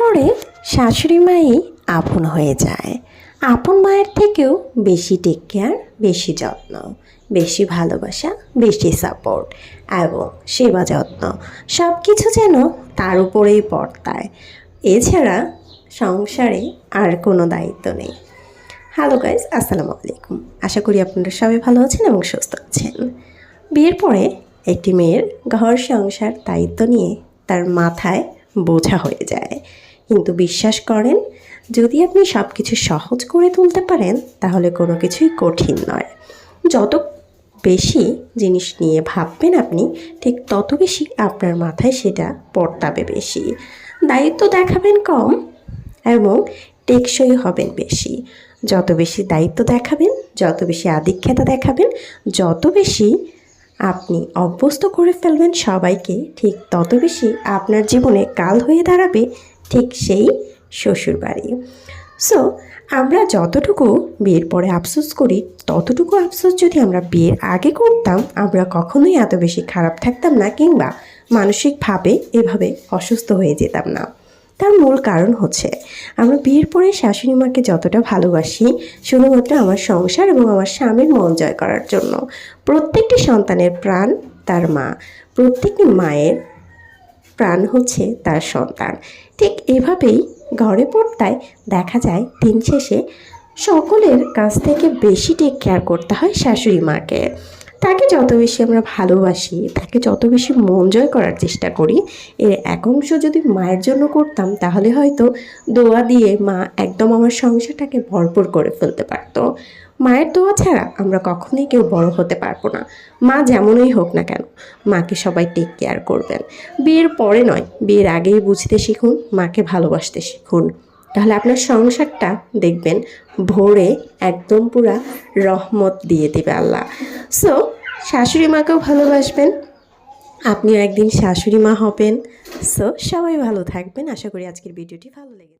পরে শাশুড়ি মাই আপন হয়ে যায়। আপন মায়ের থেকেও বেশি টেক কেয়ার বেশি যত্ন, বেশি ভালোবাসা, বেশি সাপোর্ট এবং সেবা যত্ন সব কিছু যেন তার উপরেই পড়তায় এছাড়া সংসারে আর কোনো দায়িত্ব নেই। হ্যালো গাইজ আসসালামু আলাইকুম। আশা করি আপনারা সবাই ভালো আছেন এবং সুস্থ আছেন। বিয়ের পরে একটি মেয়ের ঘর সংসার দায়িত্ব নিয়ে তার মাথায় বোঝা হয়ে যায়। কিন্তু বিশ্বাস করেন, যদি আপনি সব কিছু সহজ করে তুলতে পারেন, তাহলে কোনো কিছুই কঠিন নয়। যত বেশি জিনিস নিয়ে ভাববেন আপনি, ঠিক তত বেশি আপনার মাথায় সেটা পড়তাবে বেশি। দায়িত্ব দেখাবেন কম এবং টেকসই হবেন বেশি। যত বেশি দায়িত্ব দেখাবেন, যত বেশি আধিক্যতা দেখাবেন, যত বেশি আপনি অভ্যস্ত করে ফেলবেন সবাইকে, ঠিক তত বেশি আপনার জীবনে কাল হয়ে দাঁড়াবে ঠিক সেই শ্বশুরবাড়ি। সো আমরা যতটুকু বিয়ের পরে আফসোস করি, ততটুকু আফসোস যদি আমরা বিয়ের আগে করতাম, আমরা কখনোই এত বেশি খারাপ থাকতাম না কিংবা মানসিকভাবে এভাবে অসুস্থ হয়ে যেতাম না। তার মূল কারণ হচ্ছে, আমরা বিয়ের পরে শাশুড়ি মাকে যতটা ভালোবাসি, শুধুমাত্র আমার সংসার এবং আমার স্বামীর মন জয় করার জন্য। প্রত্যেকটি সন্তানের প্রাণ তার মা, প্রত্যেকটি মায়ের প্রাণ হচ্ছে তার সন্তান। ঠিক এভাবেই ঘরে পড়তায় দেখা যায় দিন শেষে সকলের কাছ থেকে বেশি টেক কেয়ার করতে হয় শাশুড়ি মাকে। তাকে যত বেশি আমরা ভালোবাসি, তাকে যত বেশি মন জয় করার চেষ্টা করি, এর এক অংশ যদি মায়ের জন্য করতাম, তাহলে হয়তো দোয়া দিয়ে মা একদম আমার সংসারটাকে ভরপুর করে ফেলতে পারতো। মায়ের দোয়া ছাড়া আমরা কখনোই কেউ বড় হতে পারব না। মা যেমনই হোক না কেন, মাকে সবাই টেক কেয়ার করবেন। বিয়ের পরে নয়, বিয়ের আগেই বুঝতে শিখুন, মাকে ভালোবাসতে শিখুন। তাহলে আপনার সংসারটা দেখবেন ভোরে একদম পুরা রহমত দিয়ে দেবে আল্লাহ। সো শাশুড়ি মাকেও ভালোবাসবেন, আপনিও একদিন শাশুড়ি মা হবেন। সো সবাই ভালো থাকবেন। আশা করি আজকের ভিডিওটি ভালো লেগেছে।